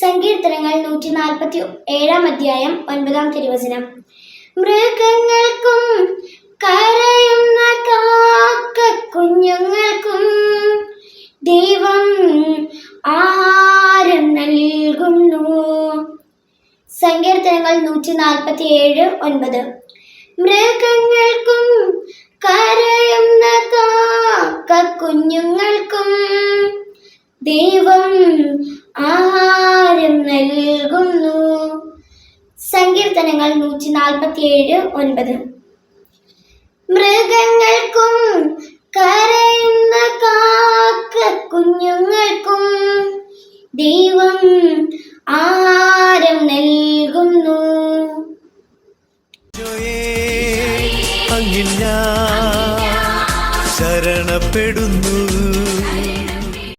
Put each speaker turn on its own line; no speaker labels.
സങ്കീർത്തനങ്ങൾ നൂറ്റി നാൽപ്പത്തി ഏഴാം അധ്യായം ഒൻപതാം തിരുവചനം. മൃഗങ്ങൾക്കും കരയുന്ന കാക്ക കുഞ്ഞുങ്ങൾക്കും ദൈവം ആഹാരം നൽകുന്നു. സങ്കീർത്തനങ്ങൾ നൂറ്റി നാൽപ്പത്തി ഏഴ് ഒൻപത്. മൃഗങ്ങൾക്കും കരയുന്ന കാക്ക കുഞ്ഞുങ്ങൾക്കും ദൈവം ആഹാരം നൽകുന്നു. സങ്കീർത്തനങ്ങൾ നൂറ്റി നാൽപ്പത്തി ഏഴ് ഒൻപത്. മൃഗങ്ങൾക്കും കരയുന്ന കാക്ക കുഞ്ഞുങ്ങൾക്കും ദൈവം ആഹാരം നൽകുന്നു.
ശരണപ്പെടുന്നു.